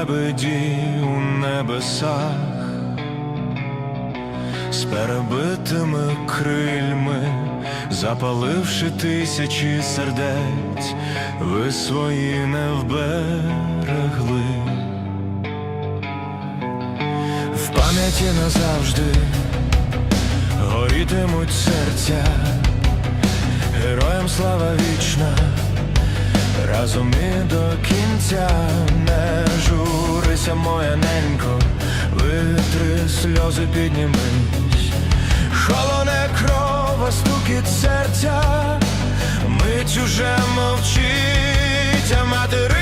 лебеді у небесах, з перебитими крильми, запаливши тисячі сердець, ви свої не вберегли. В пам'яті назавжди горітимуть серця, героям слава вічна, разом і до кінця не журися, моя ненько, витри сльози піднімись, холоне крова, стукіт серця, мить уже мовчить, а материнські